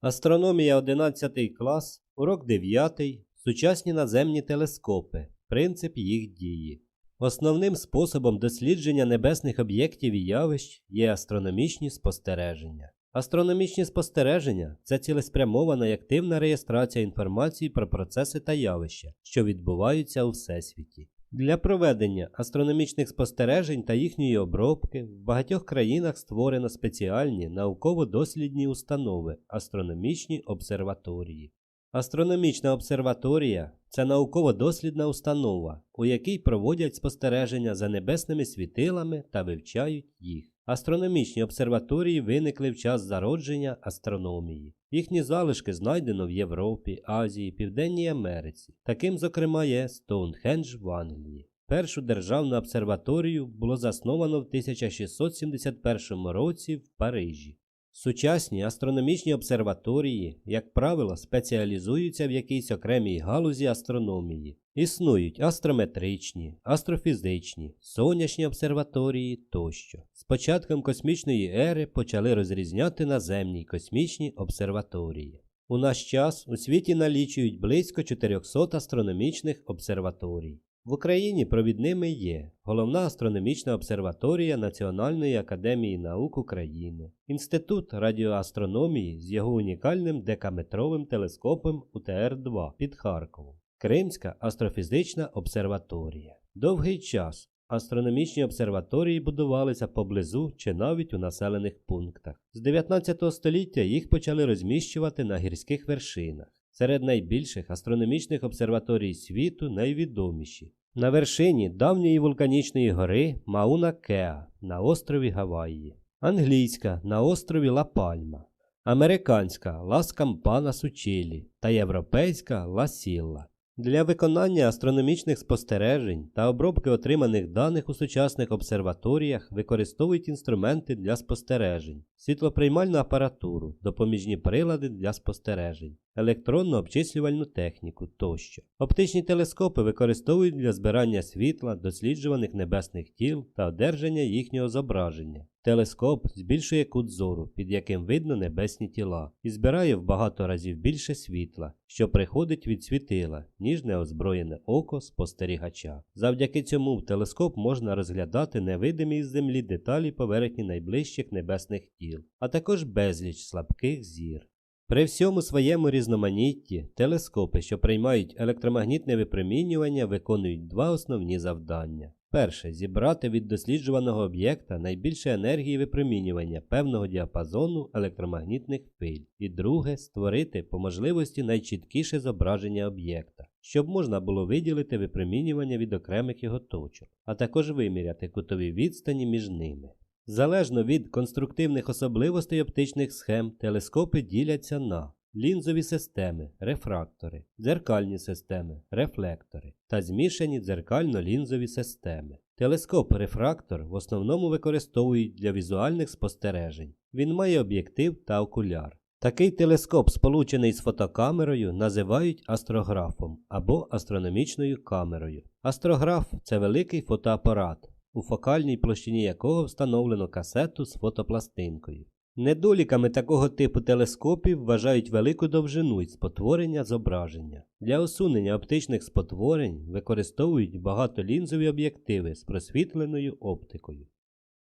Астрономія 11 клас, урок 9. Сучасні наземні телескопи. Принцип їх дії. Основним способом дослідження небесних об'єктів і явищ є астрономічні спостереження. Астрономічні спостереження це цілеспрямована і активна реєстрація інформації про процеси та явища, що відбуваються у всесвіті. Для проведення астрономічних спостережень та їхньої обробки в багатьох країнах створено спеціальні науково-дослідні установи астрономічні обсерваторії. Астрономічна обсерваторія це науково-дослідна установа, у якій проводять спостереження за небесними світилами та вивчають їх. Астрономічні обсерваторії виникли в час зародження астрономії. Їхні залишки знайдено в Європі, Азії, Південній Америці. Таким, зокрема, є Стоунхендж в Англії. Першу державну обсерваторію було засновано в 1671 році в Парижі. Сучасні астрономічні обсерваторії, як правило, спеціалізуються в якійсь окремій галузі астрономії. Існують астрометричні, астрофізичні, сонячні обсерваторії тощо. З початком космічної ери почали розрізняти наземні космічні обсерваторії. У наш час у світі налічують близько 400 астрономічних обсерваторій. В Україні провідними є Головна астрономічна обсерваторія Національної академії наук України, Інститут радіоастрономії з його унікальним декаметровим телескопом УТР-2 під Харковом, Кримська астрофізична обсерваторія. Довгий час астрономічні обсерваторії будувалися поблизу чи навіть у населених пунктах. З 19 століття їх почали розміщувати на гірських вершинах. Серед найбільших астрономічних обсерваторій світу найвідоміші. На вершині давньої вулканічної гори Мауна Кеа на острові Гаваї, англійська на острові Ла Пальма, американська Лас Кампанас у Чилі та європейська Ла Сілла. Для виконання астрономічних спостережень та обробки отриманих даних у сучасних обсерваторіях використовують інструменти для спостережень, світлоприймальну апаратуру, допоміжні прилади для спостережень, електронну обчислювальну техніку тощо. Оптичні телескопи використовують для збирання світла, досліджуваних небесних тіл та одержання їхнього зображення. Телескоп збільшує кут зору, під яким видно небесні тіла, і збирає в багато разів більше світла, що приходить від світила, ніж неозброєне око спостерігача. Завдяки цьому в телескоп можна розглядати невидимі із землі деталі поверхні найближчих небесних тіл, а також безліч слабких зір. При всьому своєму різноманітті телескопи, що приймають електромагнітне випромінювання, виконують два основні завдання. Перше зібрати від досліджуваного об'єкта найбільше енергії випромінювання певного діапазону електромагнітних хвиль. І друге створити по можливості найчіткіше зображення об'єкта, щоб можна було виділити випромінювання від окремих його точок, а також виміряти кутові відстані між ними. Залежно від конструктивних особливостей оптичних схем, телескопи діляться на лінзові системи, рефрактори, дзеркальні системи, рефлектори та змішані дзеркально-лінзові системи. Телескоп-рефрактор в основному використовують для візуальних спостережень. Він має об'єктив та окуляр. Такий телескоп, сполучений з фотокамерою, називають астрографом або астрономічною камерою. Астрограф це великий фотоапарат, у фокальній площині якого встановлено касету з фотопластинкою. Недоліками такого типу телескопів вважають велику довжину і спотворення зображення. Для усунення оптичних спотворень використовують багатолінзові об'єктиви з просвітленою оптикою.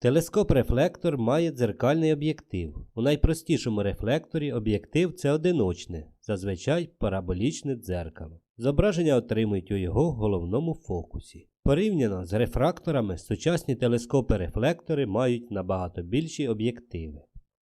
Телескоп-рефлектор має дзеркальний об'єктив. У найпростішому рефлекторі об'єктив це одиночне, зазвичай параболічне дзеркало. Зображення отримують у його головному фокусі. Порівняно з рефракторами, сучасні телескопи-рефлектори мають набагато більші об'єктиви.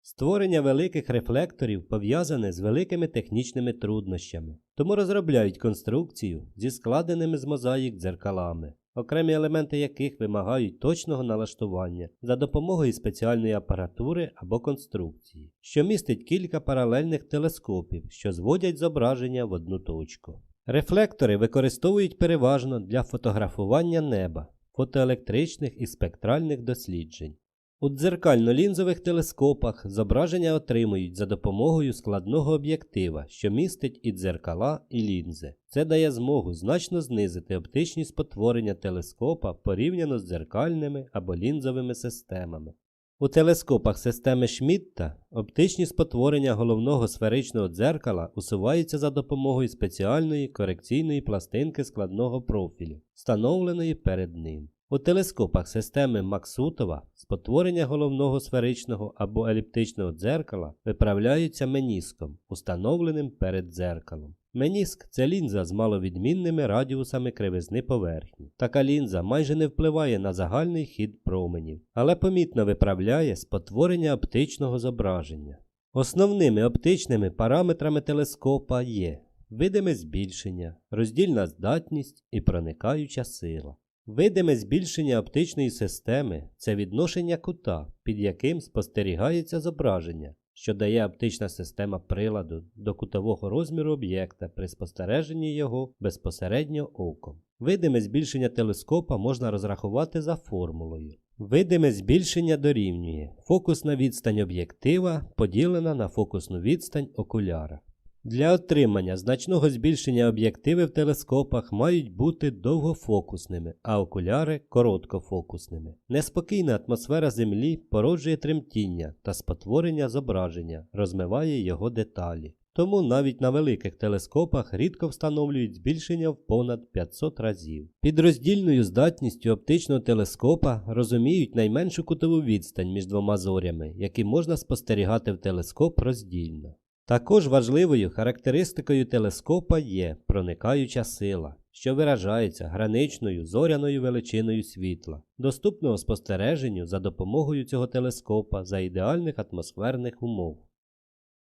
Створення великих рефлекторів пов'язане з великими технічними труднощами, тому розробляють конструкцію зі складеними з мозаїк дзеркалами, окремі елементи яких вимагають точного налаштування за допомогою спеціальної апаратури або конструкції, що містить кілька паралельних телескопів, що зводять зображення в одну точку. Рефлектори використовують переважно для фотографування неба, фотоелектричних і спектральних досліджень. У дзеркально-лінзових телескопах зображення отримують за допомогою складного об'єктива, що містить і дзеркала, і лінзи. Це дає змогу значно знизити оптичні спотворення телескопа порівняно з дзеркальними або лінзовими системами. У телескопах системи Шмідта оптичні спотворення головного сферичного дзеркала усуваються за допомогою спеціальної корекційної пластинки складного профілю, встановленої перед ним. У телескопах системи Максутова спотворення головного сферичного або еліптичного дзеркала виправляються меніском, установленим перед дзеркалом. Меніск це лінза з маловідмінними радіусами кривизни поверхні. Така лінза майже не впливає на загальний хід променів, але помітно виправляє спотворення оптичного зображення. Основними оптичними параметрами телескопа є видиме збільшення, роздільна здатність і проникаюча сила. Видиме збільшення оптичної системи це відношення кута, під яким спостерігається зображення, що дає оптична система приладу до кутового розміру об'єкта при спостереженні його безпосередньо оком. Видиме збільшення телескопа можна розрахувати за формулою. Видиме збільшення дорівнює фокусна відстань об'єктива поділена на фокусну відстань окуляра. Для отримання значного збільшення об'єктиви в телескопах мають бути довгофокусними, а окуляри короткофокусними. Неспокійна атмосфера Землі породжує тремтіння та спотворення зображення, розмиває його деталі. Тому навіть на великих телескопах рідко встановлюють збільшення в понад 500 разів. Під роздільною здатністю оптичного телескопа розуміють найменшу кутову відстань між двома зорями, які можна спостерігати в телескоп роздільно. Також важливою характеристикою телескопа є проникаюча сила, що виражається граничною зоряною величиною світла, доступного спостереженню за допомогою цього телескопа за ідеальних атмосферних умов.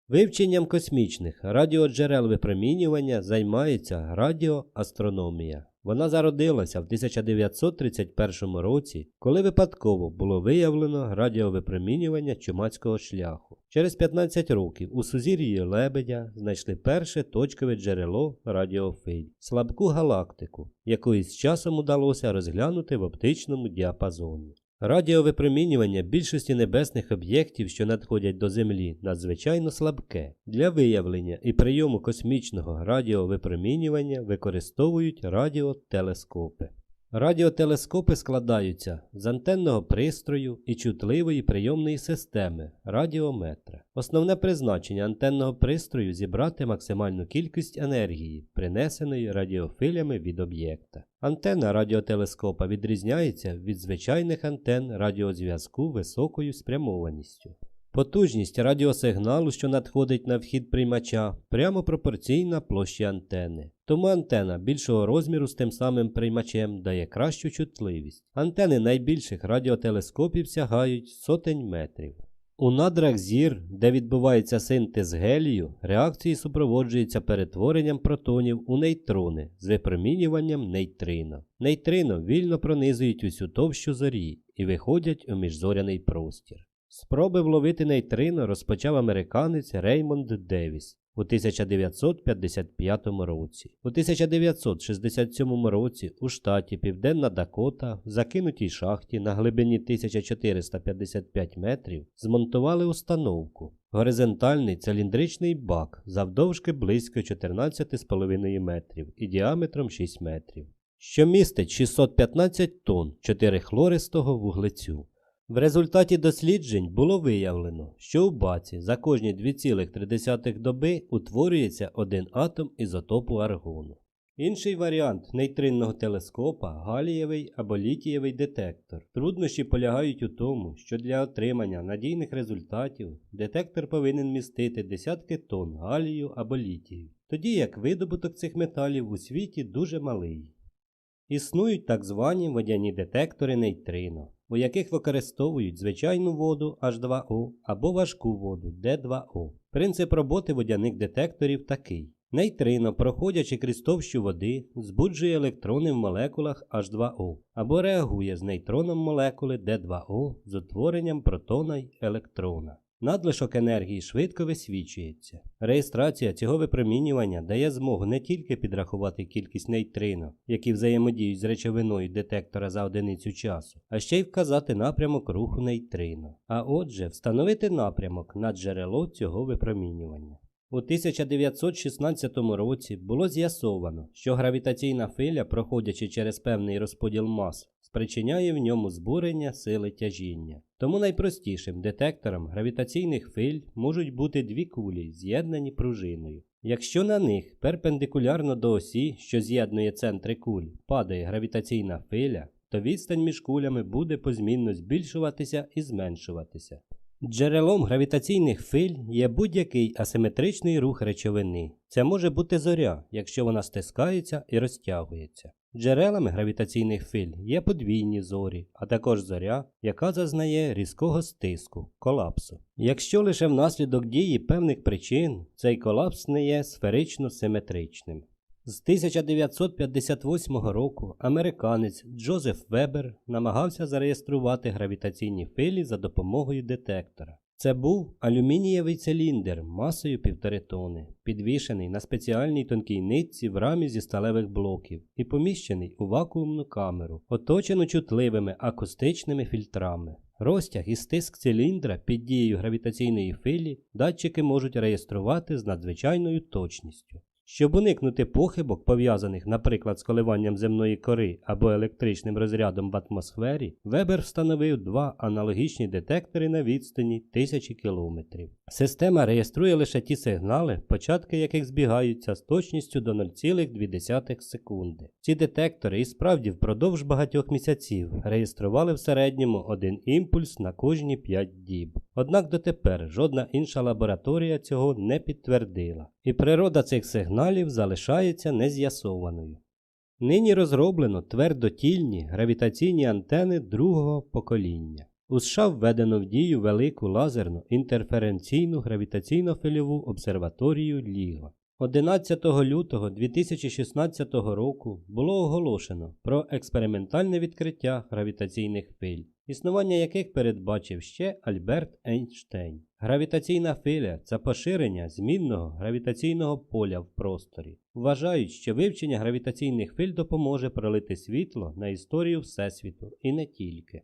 Вивченням космічних радіоджерел випромінювання займається радіоастрономія. Вона зародилася в 1931 році, коли випадково було виявлено радіовипромінювання чумацького шляху. Через 15 років у сузір'ї Лебедя знайшли перше точкове джерело радіофиль слабку галактику, яку із часом удалося розглянути в оптичному діапазоні. Радіовипромінювання більшості небесних об'єктів, що надходять до Землі, надзвичайно слабке. Для виявлення і прийому космічного радіовипромінювання використовують радіотелескопи. Радіотелескопи складаються з антенного пристрою і чутливої прийомної системи радіометра. Основне призначення антенного пристрою зібрати максимальну кількість енергії, принесеної радіофилями від об'єкта. Антенна радіотелескопа відрізняється від звичайних антенн радіозв'язку високою спрямованістю. Потужність радіосигналу, що надходить на вхід приймача, прямо пропорційна площі антени. Тому антена більшого розміру з тим самим приймачем дає кращу чутливість. Антени найбільших радіотелескопів сягають сотень метрів. У надрах зір, де відбувається синтез гелію, реакції супроводжуються перетворенням протонів у нейтрони з випромінюванням нейтрино. Нейтрино вільно пронизують усю товщу зорі і виходять у міжзоряний простір. Спроби вловити нейтрино розпочав американець Реймонд Девіс у 1955 році. У 1967 році у штаті Південна Дакота в закинутій шахті на глибині 1455 метрів змонтували установку. Горизонтальний циліндричний бак завдовжки близько 14,5 метрів і діаметром 6 метрів, що містить 615 тонн 4 хлористого вуглецю. В результаті досліджень було виявлено, що у баці за кожні 2,3 доби утворюється один атом ізотопу аргону. Інший варіант нейтринного телескопа галієвий або літієвий детектор. Труднощі полягають у тому, що для отримання надійних результатів детектор повинен містити десятки тонн галію або літію, тоді як видобуток цих металів у світі дуже малий. Існують так звані водяні детектори нейтрино, у яких використовують звичайну воду H2O або важку воду D2O. Принцип роботи водяних детекторів такий. Нейтрино, проходячи крізь товщу води, збуджує електрони в молекулах H2O або реагує з нейтроном молекули D2O з утворенням протона й електрона. Надлишок енергії швидко висвічується. Реєстрація цього випромінювання дає змогу не тільки підрахувати кількість нейтрино, які взаємодіють з речовиною детектора за одиницю часу, а ще й вказати напрямок руху нейтрино, а отже, встановити напрямок на джерело цього випромінювання. У 1916 році було з'ясовано, що гравітаційна хвиля, проходячи через певний розподіл мас, спричиняє в ньому збурення сили тяжіння. Тому найпростішим детектором гравітаційних хвиль можуть бути дві кулі, з'єднані пружиною. Якщо на них перпендикулярно до осі, що з'єднує центри куль, падає гравітаційна хвиля, то відстань між кулями буде позмінно збільшуватися і зменшуватися. Джерелом гравітаційних хвиль є будь-який асиметричний рух речовини. Це може бути зоря, якщо вона стискається і розтягується. Джерелами гравітаційних хвиль є подвійні зорі, а також зоря, яка зазнає різкого стиску, колапсу. Якщо лише внаслідок дії певних причин цей колапс не є сферично симетричним. З 1958 року американець Джозеф Вебер намагався зареєструвати гравітаційні хвилі за допомогою детектора. Це був алюмінієвий циліндр масою 1,5 тони, підвішений на спеціальній тонкій нитці в рамі зі сталевих блоків і поміщений у вакуумну камеру, оточену чутливими акустичними фільтрами. Розтяг і стиск циліндра під дією гравітаційної хвилі датчики можуть реєструвати з надзвичайною точністю. Щоб уникнути похибок, пов'язаних, наприклад, з коливанням земної кори або електричним розрядом в атмосфері, Вебер встановив два аналогічні детектори на відстані тисячі кілометрів. Система реєструє лише ті сигнали, початки яких збігаються з точністю до 0,2 секунди. Ці детектори і справді впродовж багатьох місяців реєстрували в середньому один імпульс на кожні 5 діб. Однак дотепер жодна інша лабораторія цього не підтвердила, і природа цих сигналів залишається нез'ясованою. Нині розроблено твердотільні гравітаційні антени другого покоління. У США введено в дію велику лазерну інтерференційну гравітаційно-хвильову обсерваторію Ліго. 11 лютого 2016 року було оголошено про експериментальне відкриття гравітаційних хвиль, існування яких передбачив ще Альберт Ейнштейн. Гравітаційна филя це поширення змінного гравітаційного поля в просторі. Вважають, що вивчення гравітаційних филь допоможе пролити світло на історію Всесвіту і не тільки.